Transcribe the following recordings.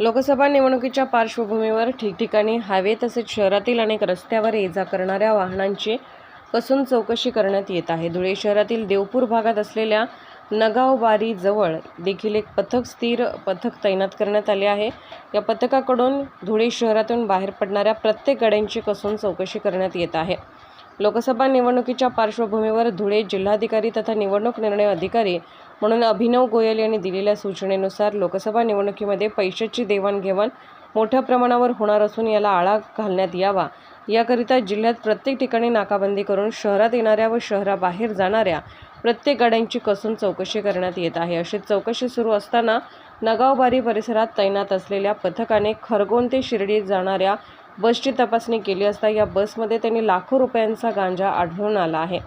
लोकसभा निवडणुकीच्या पार्श्वभूमीवर ठिकठिकाणी हायवे तसेच शहरातील अनेक रस्त्यावर ये जा करणाऱ्या वाहनांची कसून चौकशी करण्यात येत आहे. धुळे शहरातील देवपूर भागात असलेल्या नगावबारीजवळ देखील एक पथक स्थिर पथक तैनात करण्यात आले आहे. या पथकाकडून धुळे शहरातून बाहेर पडणाऱ्या प्रत्येक गाड्यांची कसून चौकशी करण्यात येत आहे. लोकसभा निवडणुकीच्या पार्श्वभूमीवर धुळे जिल्हाधिकारी तथा निवडणूक निर्णय अधिकारी म्हणून अभिनव गोयल यांनी दिलेल्या सूचनेनुसार लोकसभा निवडणुकीमध्ये पैशाची देवाणघेवाण मोठ्या प्रमाणावर होणार असून याला आळा घालण्यात यावा. याकरिता जिल्ह्यात प्रत्येक ठिकाणी नाकाबंदी करून शहरात येणाऱ्या व शहराबाहेर जाणाऱ्या प्रत्येक गाड्यांची कसून चौकशी करण्यात येत आहे. अशी चौकशी सुरू असताना नगावबारी परिसरात तैनात असलेल्या पथकाने खरगोन ते शिर्डीत जाणाऱ्या बसची तपासणी केली असता या बसमध्ये त्यांनी लाखो रुपयांचा गांजा आढळून आला आहे.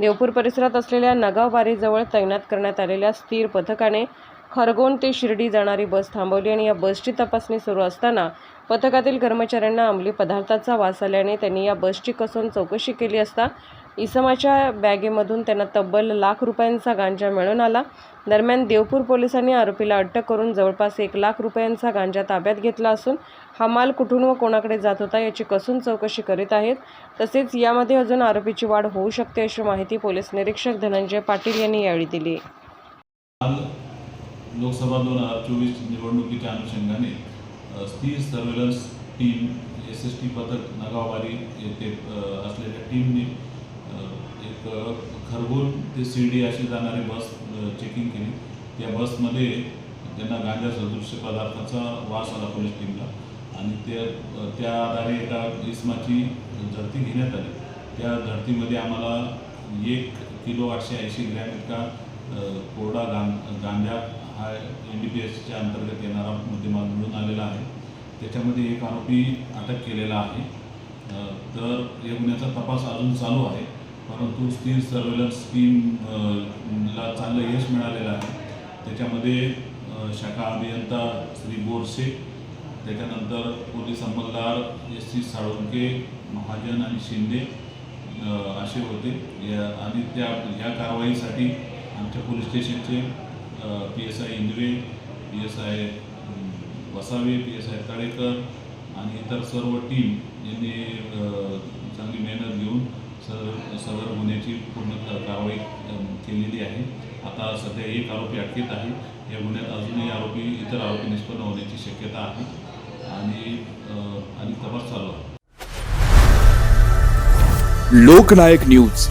देवपूर परिसरात असलेल्या नगावबारीजवळ तैनात करण्यात आलेल्या स्थिर पथकाने खरगोन ते शिर्डी जाणारी बस थांबवली आणि या बसची तपासणी सुरू असताना पथकातील कर्मचाऱ्यांना अंमली पदार्थाचा वास आल्याने त्यांनी या बसची कसून चौकशी केली असता इसमाच्या बॅगेमधून त्यांना तब्बल लाख रुपयांचा गांजा मिळून आला. दरम्यान देवपूर पोलिसांनी आरोपीला अटक करून जवळपास एक लाख रुपयांचा गांजा ताब्यात घेतला असून हा माल कुठून व कोणाकडे जात होता याची कसून चौकशी करीत आहेत. तसेच यामध्ये अजून आरोपीची वाढ होऊ शकते अशी माहिती पोलीस निरीक्षक धनंजय पाटील यांनी यावेळी दिली. लोकसभा दोन हजार चोवीस निवडणुकीच्या अनुषंगाने स्थिर surveillance team S S T पथक नगाववारी येथे असलेल्या टीमने एक अ, खरगोन ते शिर्डी अशी जाणारी बस चेकिंग केली. त्या बसमध्ये त्यांना गांजा सदृश्य पदार्थाचा वास आला पोलीस टीमला. आणि त्या त्या आधारे एका इसमाची झडती घेण्यात आली. त्या झडतीमध्ये आम्हाला एक किलो आठशे ऐंशी ग्रॅम इतका कोरडा गां गांजा हा एन डी पी एसच्या अंतर्गत येणारा मुद्देमाल मिळून आलेला आहे. त्याच्यामध्ये एक आरोपी अटक केलेला आहे. तर या गुन्ह्याचा तपास अजून चालू आहे. परंतु स्थिर सर्वेलन्स स्कीमला ला चांगलं यश मिळालेलं आहे. त्याच्यामध्ये शाखा अभियंता श्री बोरसे त्याच्यानंतर पोलीस अंमलदार एस सी साळुंके महाजन आणि शिंदे असे होते. या आणि त्या ह्या कारवाईसाठी आमच्या पोलीस स्टेशनचे P S I Indave P S I Vasave P S I Talekar आणि इतर सर्व टीम यांनी चांगली मेहनत घेऊन सदर सदर गुन्ह्याची पूर्ण कारवाई केलेली आहे. आता सध्या एक आरोपी अटकेत आहे. या गुन्ह्यात अजूनही आरोपी इतर आरोपी निष्पन्न होण्याची शक्यता आहे आणि आणि तपास चालू आहे. लोकनायक न्यूज.